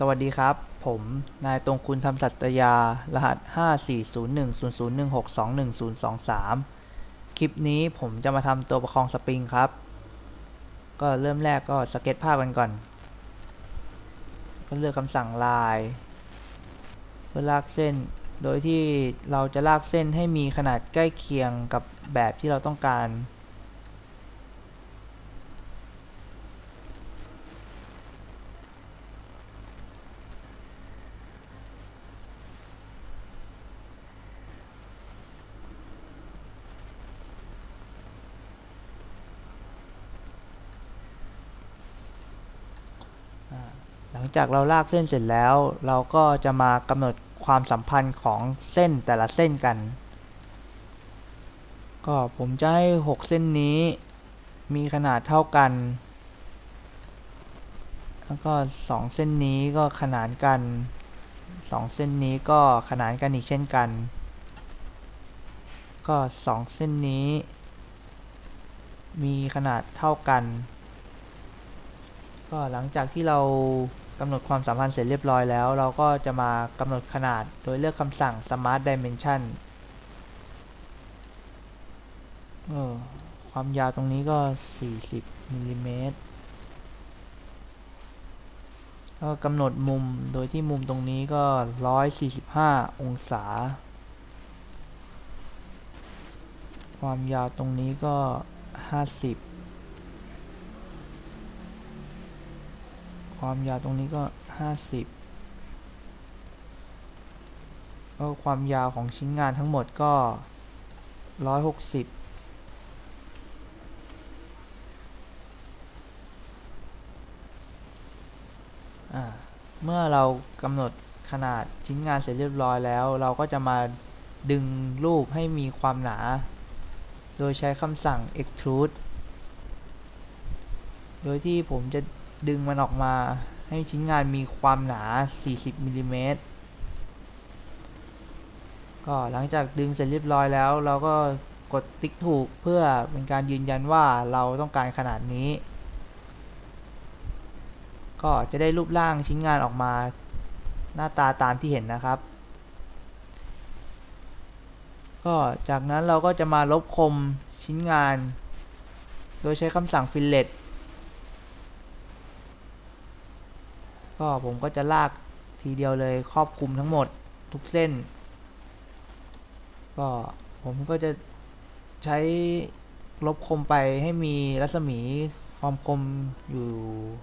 สวัสดีครับ ผมนายตรงคุณทำสัตยา รหัส 54010016210023 คลิปนี้ผมจะมาทำตัวประคองสปริงครับ ก็เริ่มแรกก็สเก็ตภาพกันก่อน ก็เลือกคำสั่งลาย เพื่อลากเส้น โดยที่เราจะลากเส้นให้มีขนาดใกล้เคียงกับแบบที่เราต้องการ ห ลังจากเราลากเส้นเสร็จแล้ว เราก็จะมากำหนดความสัมพันธ์ของเส้นแต่ละเส้นกัน ก็ผมจะให้ 6 เส้นนี้มีขนาดเท่ากัน แล้วก็ 2 เส้นนี้ก็ขนานกัน 2 เส้นนี้ก็ขนานกันอีกเช่นกัน ก็ 2 เส้นนี้ มีขนาดเท่ากัน ก็หลังจากที่เรา กำหนดความสัมพันธ์เสร็จเรียบร้อยแล้ว เราก็จะมากำหนดขนาดโดยเลือกคำสั่ง smart dimension เออความยาวตรงนี้ก็ 40มิลลิเมตรก็กำหนดมุมโดยที่มุมตรงนี้ก็ 145 องศา ความยาวตรงนี้ก็ 50 ความยาวตรงนี้ก็ 50ก็ความยาวของชิ้นงานทั้งหมดก็ 160เมื่อเรากำหนดขนาดชิ้นงานเสร็จเรียบร้อยแล้ว เราก็จะมาดึงรูปให้มีความหนา โดยใช้คำสั่ง extrude โดยที่ผมจะ ดึงมันออกมาให้ชิ้นงานมีความหนา 40มิลลิเมตรก็หลังจากดึงเสร็จเรียบร้อยแล้ว เราก็กดติ๊กถูกเพื่อเป็นการยืนยันว่าเราต้องการขนาดนี้ ก็จะได้รูปร่างชิ้นงานออกมา หน้าตาตามที่เห็นนะครับ ก็จากนั้นเราก็จะมาลบคมชิ้นงาน โดยใช้คำสั่ง fillet ก็ผมก็จะลากทีเดียวเลยครอบคลุมทั้งหมดทุกเส้น ก็ผมก็จะใช้ลบคมไปให้มีรัศมีความคมอยู่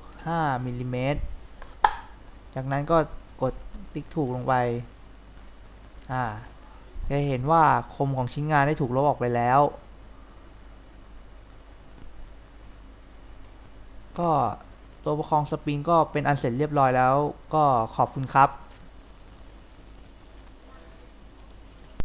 5มิลลิเมตร จากนั้นก็กดติ๊กถูกลงไป อ่า จะเห็นว่าคมของชิ้นงานได้ถูกลบออกไปแล้ว ก็ ตัวประคองสปริงก็เป็นอันเสร็จเรียบร้อยแล้วก็ขอบคุณครับ